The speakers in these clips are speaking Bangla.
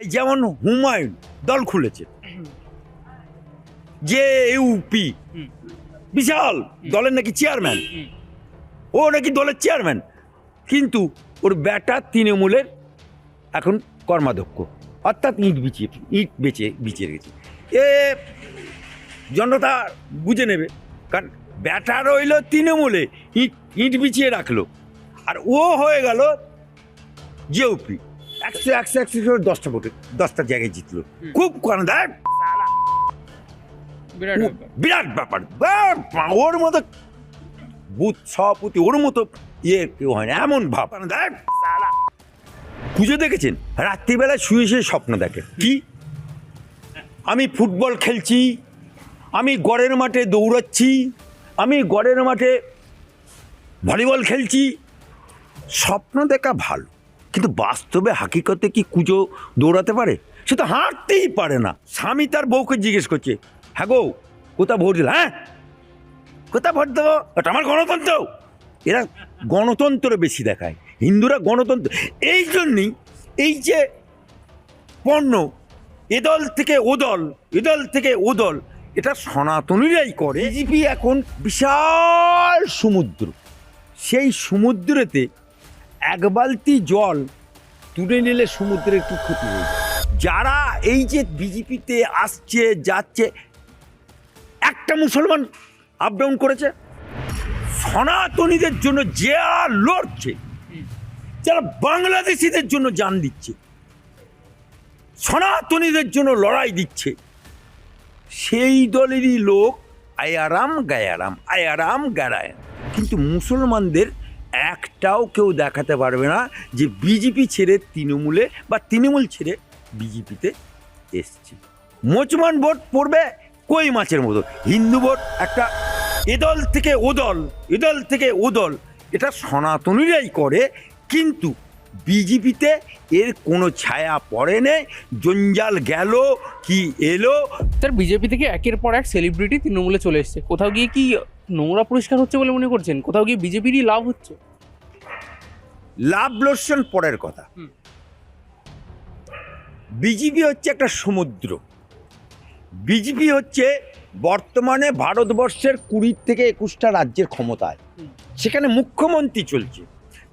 এই যেমন হুমায়ুন দল খুলেছে। যে ইউপি। বিশাল দলের নাকি চেয়ারম্যান ও নাকি দলের চেয়ারম্যান কিন্তু ওর ব্যাটা তৃণমূলের এখন কর্মাধ্যক্ষ। অর্থাৎ ইট বিচিয়ে ইট বেচে বিচিয়ে গেছে এ জনতা বুঝে নেবে কারণ ব্যাটা রইল তৃণমূলে ইট ইট বিছিয়ে রাখল। আর ও হয়ে গেল জিওপি একশো একশো একশো করে দশটা ভোটে দশটা জায়গায় জিতলো। খুব দেখ বিরাট ব্যাপার। ওর মতো বুথ সভাপতি ওর মতো ইয়ে কেউ হয় না। এমন ভাব। দেখ পুজো দেখেছেন? রাত্রিবেলা শুয়ে শুয়ে স্বপ্ন দেখে কি? আমি ফুটবল খেলছি আমি গড়ের মাঠে দৌড়াচ্ছি আমি গড়ের মাঠে ভলিবল খেলছি। স্বপ্ন দেখা ভালো। কিন্তু বাস্তবে হাকিকতে কি কুজো দৌড়াতে পারে? সে তো হাঁটতেই পারে না। স্বামী তার বউকে জিজ্ঞেস করছে হ্যাঁ গো কোথা ভোট দিল হ্যাঁ? কোথা ভোট দেবো? ওটা আমার গণতন্ত্র। এরা গণতন্ত্র বেশি দেখায়। হিন্দুরা গণতন্ত্র এই জন্যই এই যে পণ্য এদল থেকে ওদল এদল থেকে ওদল এটা সনাতনীরাই করে। বিজেপি এখন বিশাল সমুদ্র। সেই সমুদ্রেতে এক বালতি জল তুলে নিলে সমুদ্রের কি ক্ষতি হয়ে যারা এই যে বিজেপিতে আসছে, যাচ্ছে, একটা মুসলমান আপ ডাউন করেছে। সনাতনীদের জন্য যে লড়ছে, যারা বাংলাদেশিদের জন্য জান দিচ্ছে, সনাতনীদের জন্য লড়াই দিচ্ছে, সেই দলেরই লোক আয়ারাম গায়ারাম আয়ারাম গায়ারাম কিন্তু মুসলমানদের একটাও কেউ দেখাতে পারবে না যে বিজেপি ছেড়ে তৃণমূলে বা তৃণমূল ছেড়ে বিজেপিতে এসছে। মোচমান ভোট পড়বে কই মাছের মতো? হিন্দু ভোট একটা এদল থেকে ওদল এদল থেকে ওদল এটা সনাতনীরাই করে, কিন্তু বিজেপিতে এর কোনো ছায়া পড়ে নেই জঞ্জাল গেল কি এলো? স্যার বিজেপি থেকে একের পর এক সেলিব্রিটি তৃণমূলে চলে এসছে। কোথাও গিয়ে কি নোংরা পরিষ্কার হচ্ছে বলে মনে করছেন? কোথাও গিয়ে বিজেপিরই লাভ হচ্ছে? লাভ লোশন পরের কথা। বিজেপি হচ্ছে একটা সমুদ্র। বিজেপি হচ্ছে বর্তমানে ভারতবর্ষের কুড়ি থেকে একুশটা রাজ্যের ক্ষমতায়। সেখানে মুখ্যমন্ত্রী চলছে।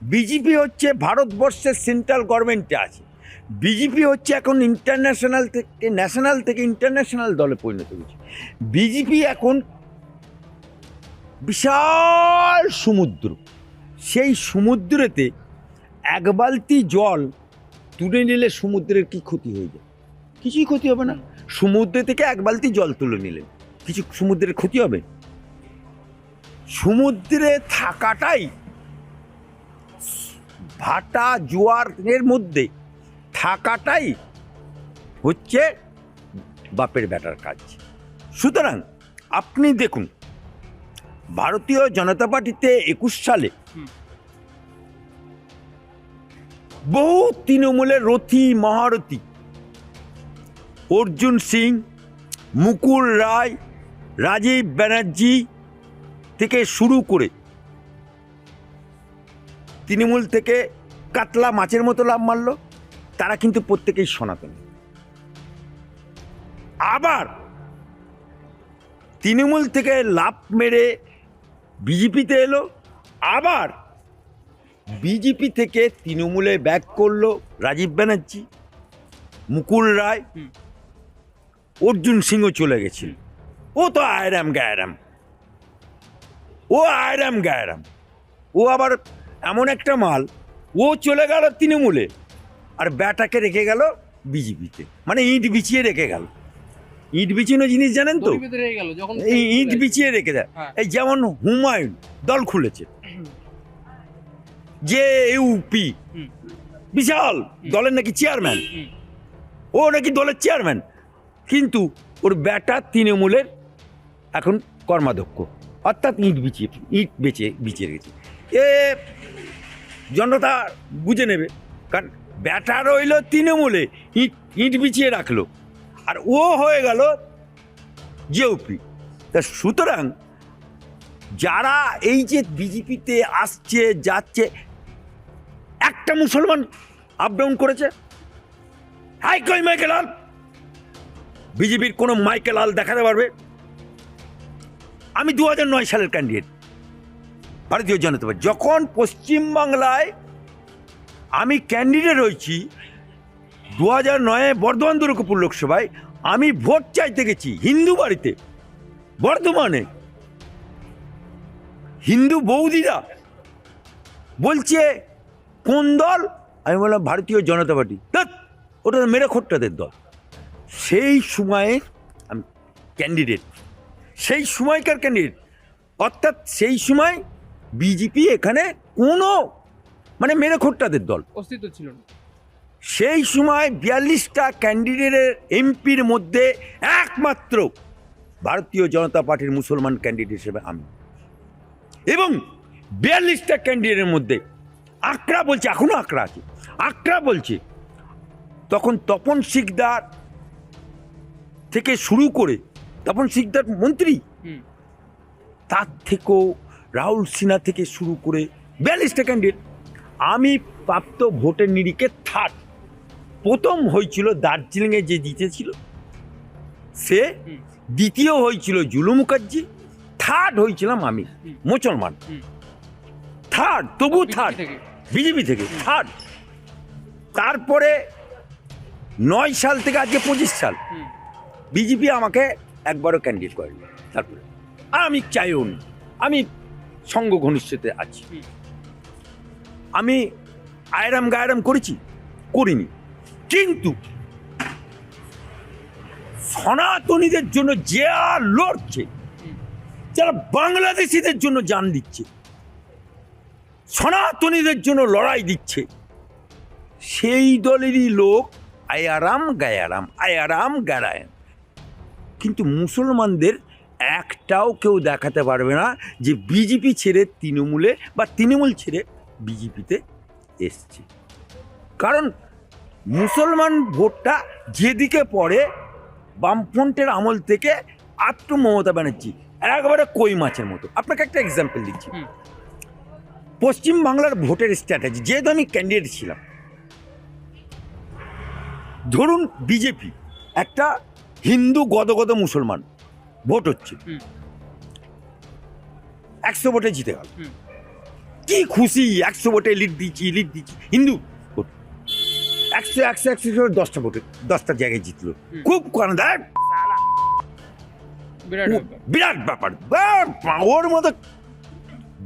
বিজেপি হচ্ছে ভারতবর্ষের সেন্ট্রাল গভর্নমেন্টে আছে। বিজেপি হচ্ছে এখন ইন্টারন্যাশনাল থেকে ন্যাশনাল থেকে ইন্টারন্যাশনাল দলে পরিণত হয়েছে। বিজেপি এখন বিশাল সমুদ্র। সেই সমুদ্রেতে এক বালতি জল তুলে নিলে সমুদ্রের কি ক্ষতি হয়ে যায়? কিছুই ক্ষতি হবে না। সমুদ্র থেকে এক বালতি জল তুলে নিলেন কিছু সমুদ্রের ক্ষতি হবে? সমুদ্রে থাকাটাই ভাটা জোয়ারের মধ্যে থাকাটাই হচ্ছে বাপের বেটার কাজ। সুতরাং আপনি দেখুন ভারতীয় জনতা পার্টিতে একুশ সালে বহু তৃণমূলের রথী মহারথী অর্জুন সিং মুকুল রায় রাজীব ব্যানার্জি থেকে শুরু করে তৃণমূল থেকে কাতলা মাছের মতো লাভ মারল তারা কিন্তু প্রত্যেকেই সনাতন। আবার তৃণমূল থেকে লাভ মেরে বিজেপিতে এলো আবার বিজেপি থেকে তৃণমূলে ব্যাক করল রাজীব ব্যানার্জি মুকুল রায়। অর্জুন সিংও চলে গেছিল। ও তো আয়রাম গায়রাম ও আয়রাম গায়রাম ও আবার এমন একটা মাল ও চলে গেল তৃণমূলে। আর ব্যাটাকে রেখে গেল বিজেপিতে। মানে ইট বিছিয়ে রেখে গেল। ইট বিছানো জিনিস জানেন তো? এই ইট বিছিয়ে রেখে দেয়। হ্যাঁ। এই যেমন হুমায়ুন দল খুলেছে। যে ইউপি বিশাল দলের নাকি চেয়ারম্যান। ও নাকি দলের চেয়ারম্যান। কিন্তু ওর ব্যাটা তৃণমূলের এখন কর্মাধ্যক্ষ। অর্থাৎ ইট বিছিয়ে ইট বেচে বিছিয়ে রেখেছে। এ, জনতা বুঝে নেবে। কারণ ব্যাটা রইল তৃণমূলে, ইট ইট বিছিয়ে রাখল। আর ও হয়ে গেল জিওপি তা সুতরাং যারা এই যে বিজেপিতে আসছে, যাচ্ছে, একটা মুসলমান আপ ডাউন করেছে। হাই কই মাইকেল আল বিজেপির কোনো মাইকেল আল দেখাতে পারবে? আমি দু নয় সালের ক্যান্ডিডেট ভারতীয় জনতা পার্টি। যখন পশ্চিমবাংলায় আমি ক্যান্ডিডেট হয়েছি দু হাজার নয়ে বর্ধমান দুর্গাপুর লোকসভায়, আমি ভোট চাইতে গেছি হিন্দু বাড়িতে, বর্ধমানে। হিন্দু বৌদিরা বলছে, কোন দল? আমি বললাম, ভারতীয় জনতা পার্টি। ওটা মেরে খোট্টাদের দল। সেই সময়ে আমি ক্যান্ডিডেট সেই সময়কার ক্যান্ডিডেট অর্থাৎ সেই সময় বিজেপি এখানে কোনো মানে মেরে খোট্টাদের দল। অস্তিত্ব ছিল না। সেই সময় বিয়াল্লিশটা ক্যান্ডিডেটের এমপির মধ্যে একমাত্র ভারতীয় জনতা পার্টির মুসলমান ক্যান্ডিডেট হিসেবে আমি। এবং বিয়াল্লিশটা ক্যান্ডিডেটের মধ্যে আকড়া বলছে এখনও আকড়া আছে আকড়া বলছে তখন তপন শিকদার থেকে শুরু করে তপন শিকদার মন্ত্রী তার থেকেও রাহুল সিনহা থেকে শুরু করে বিয়াল্লিশটা ক্যান্ডিডেট আমি প্রাপ্ত ভোটের নিরিখে থার্ড প্রথম হয়েছিল দার্জিলিংয়ে যে জিতেছিল সে দ্বিতীয় হয়েছিল জুলু মুখার্জি থার্ড হয়েছিলাম আমি মুসলমান থার্ড তবু থার্ড বিজেপি থেকে। থার্ড তারপরে নয় সাল থেকে আজকে পঁচিশ সাল। বিজেপি আমাকে একবারও ক্যান্ডিডেট করেনি। তারপরে। আমি চাইও আমি সঙ্গ ঘনিষ্ঠতে আছি। আমি আয়রাম গায়রাম করেছি করিনি। কিন্তু সনাতনীদের জন্য যে আর লড়ছে যারা বাংলাদেশিদের জন্য যান দিচ্ছে সনাতনীদের জন্য লড়াই দিচ্ছে সেই দলেরই লোক আয়ারাম গায়ারাম আয়ারাম গায়ারাম কিন্তু মুসলমানদের একটাও কেউ দেখাতে পারবে না যে বিজেপি ছেড়ে তৃণমূলে বা তৃণমূল ছেড়ে বিজেপিতে এসছে। কারণ মুসলমান ভোটটা যেদিকে পড়ে বামফ্রন্টের আমল থেকে আত্ম মমতা ব্যানার্জি একবারে কই মাছের মতো। আপনাকে একটা এক্সাম্পল দিচ্ছি। পশ্চিম বাংলার ভোটের স্ট্র্যাটেজি যেহেতু আমি ক্যান্ডিডেট ছিলাম ধরুন বিজেপি একটা হিন্দু গদগদ মুসলমান ভোট হচ্ছে। একশো ভোটে জিতে গেল। কি খুশি একশো ভোটে লিড দিচ্ছি লিড দিচ্ছি। হিন্দু একশো একশো একশো দশটা ভোটে দশটা জায়গায় জিতলো। খুব দেখ। বিরাট ব্যাপার। ওর মতো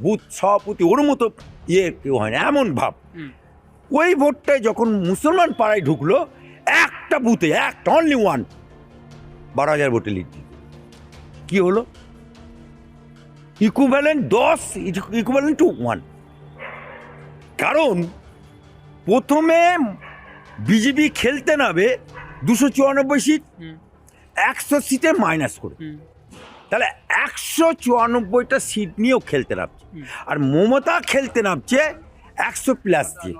বুথ সভাপতি ওর মতো ইয়ে কেউ হয় না এমন ভাব। ওই ভোটটায় যখন মুসলমান পাড়ায় ঢুকলো একটা বুথে একটা অনলি ওয়ান বারো হাজার ভোটে লিড দিল। কি হলো? ইকুভ্যালেন্ট দশ ইকুভ্যালেন্ট টু ওয়ান কারণ প্রথমে বিজেপি খেলতে নাবে দুশো চুরানব্বই সিট একশো সিটে মাইনাস করে। তাহলে একশো চুরানব্বইটা সিট নিয়েও খেলতে নামছে। আর মমতা খেলতে নামছে একশো প্লাস দিয়ে।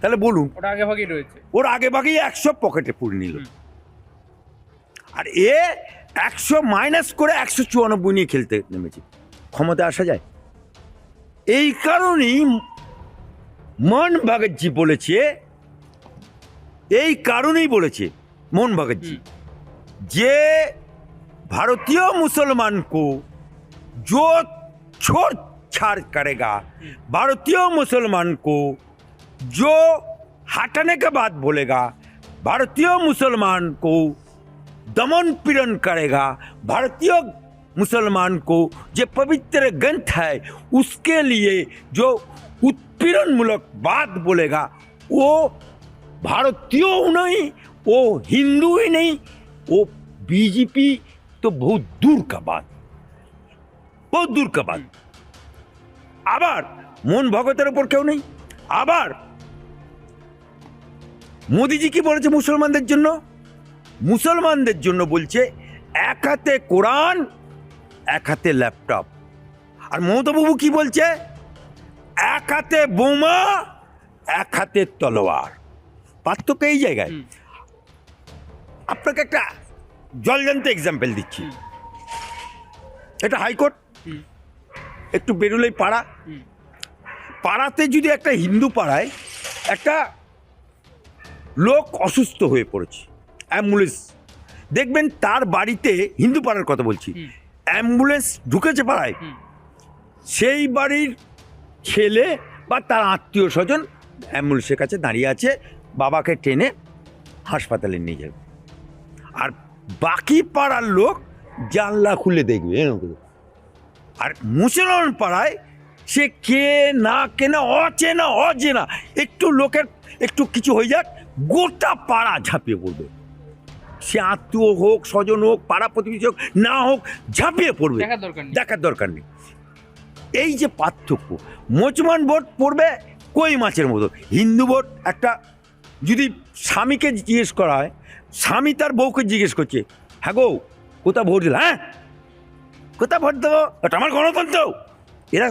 তাহলে বলুন ওটা আগে ভাগেই রয়েছে। ওর আগে ভাগেই একশো পকেটে পুরে নিল। আর এ একশো মাইনাস করে একশো চুরানব্বই নিয়ে খেলতে নেমেছে ক্ষমতা আসা যায় এই কারণেই মন ভাগতজি বলেছে এই কারণেই বলেছে মোহন ভাগতজি হুম। যে भारतीय मुसलमान को जो छोड़ छाड़ करेगा भारतीय मुसलमान को जो हटाने के बाद बोलेगा भारतीय मुसलमान को दमन पीड़न करेगा भारतीय मुसलमान को जो पवित्र ग्रंथ है उसके लिए जो उत्पीड़न मूलक बात बोलेगा वो भारतीय नहीं वो हिंदू ही नहीं वो बीजेपी तो बहुत दूर का बात बहुत दूर का बात আবার মন ভগতের ওপর কেউ নেই আবার মোদিজি কি বলেছে মুসলমানদের জন্য মুসলমানদের জন্য বলছে এক হাতে কোরআন এক হাতে ল্যাপটপ। আর মমতাবাবু কি বলছে? এক হাতে বোমা এক হাতে তলোয়ার। পার্থক্য এই জায়গায়। আপনাকে একটা জলজান্ত এক্সাম্পল দিচ্ছি। এটা হাইকোর্ট। একটু বেরোলেই পাড়া। পাড়াতে যদি একটা হিন্দু পাড়ায় একটা লোক অসুস্থ হয়ে পড়েছে অ্যাম্বুলেন্স। দেখবেন তার বাড়িতে হিন্দু পাড়ার কথা বলছি। অ্যাম্বুলেন্স ঢুকেছে পাড়ায়। সেই বাড়ির ছেলে বা তার আত্মীয় স্বজন অ্যাম্বুলেন্সের কাছে দাঁড়িয়ে আছে বাবাকে টেনে হাসপাতালে নিয়ে যাবে। আর বাকি পাড়ার লোক জানলা খুলে দেখবে এরকম আর মুসলমান পাড়ায় সে কে না কেনা অচেনা অচেনা একটু লোকের একটু কিছু হয়ে যাক গোটা পাড়া ঝাঁপিয়ে পড়বে। সে আত্মীয় হোক স্বজন হোক পাড়া প্রতিবেশী হোক না হোক ঝাঁপিয়ে পড়বে। দেখার দরকার নেই। এই যে পার্থক্য মুসলমান ভোট পড়বে কই মাছের মতো? হিন্দু ভোট একটা যদি স্বামীকে জিজ্ঞেস করা হয় স্বামী তার বউকে জিজ্ঞেস করছে হ্যাঁ গো কোথা ভোট দিল? হ্যাঁ কোথা ভোট দেবো? ওটা আমার গণতন্ত্র। এরা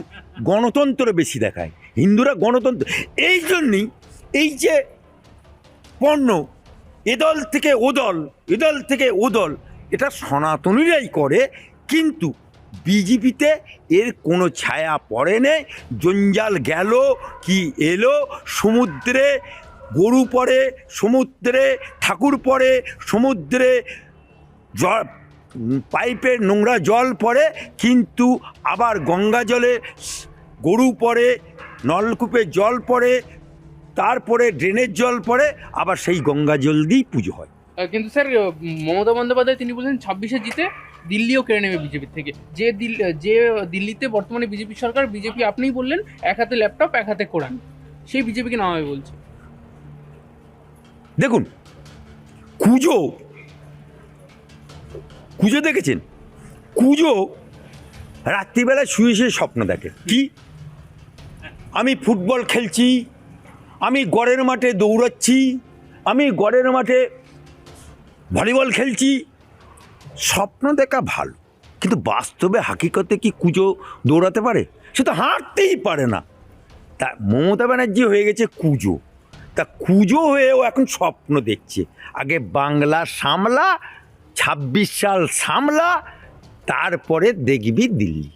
গণতন্ত্র বেশি দেখায়। হিন্দুরা গণতন্ত্র এই জন্যই এই যে পণ্য এদল থেকে ওদল এদল থেকে ওদল এটা সনাতনীরাই করে, কিন্তু বিজেপিতে এর কোনো ছায়া পড়ে নেই। জঞ্জাল গেল কি এলো, সমুদ্রে গরু পড়ে, সমুদ্রে ঠাকুর পড়ে, সমুদ্রে জল পাইপের নোংরা জল পড়ে, কিন্তু আবার গঙ্গা জলে গরু পড়ে, নলকূপে জল পড়ে তারপরে ড্রেনের জল পড়ে আবার সেই গঙ্গা জল দিয়েই পুজো হয়। কিন্তু স্যার মমতা বন্দ্যোপাধ্যায় তিনি বলছেন ছাব্বিশে জিতে দিল্লিও কেড়ে নেবে বিজেপির থেকে। যে দিল যে দিল্লিতে বর্তমানে বিজেপি সরকার বিজেপি আপনিই বললেন এক হাতে ল্যাপটপ এক হাতে কোরআন। সেই বিজেপিকে নামাবে বলছে। দেখুন কুজো কুজো দেখেছেন? কুজো রাত্রিবেলা শুয়ে শুয়ে স্বপ্ন দেখে। কি? আমি ফুটবল খেলছি আমি গড়ের মাঠে দৌড়াচ্ছি, আমি গড়ের মাঠে ভলিবল খেলছি। স্বপ্ন দেখা ভালো, কিন্তু বাস্তবে হাকিকতে কি কুজো দৌড়াতে পারে? সে তো হাঁটতেই পারে না। তা মমতা ব্যানার্জি হয়ে গেছে কুজো। তা কুজো হয়েও এখন স্বপ্ন দেখছে। আগে বাংলা সামলা, ছাব্বিশ সাল সামলা, তারপরে দেখবি দিল্লি।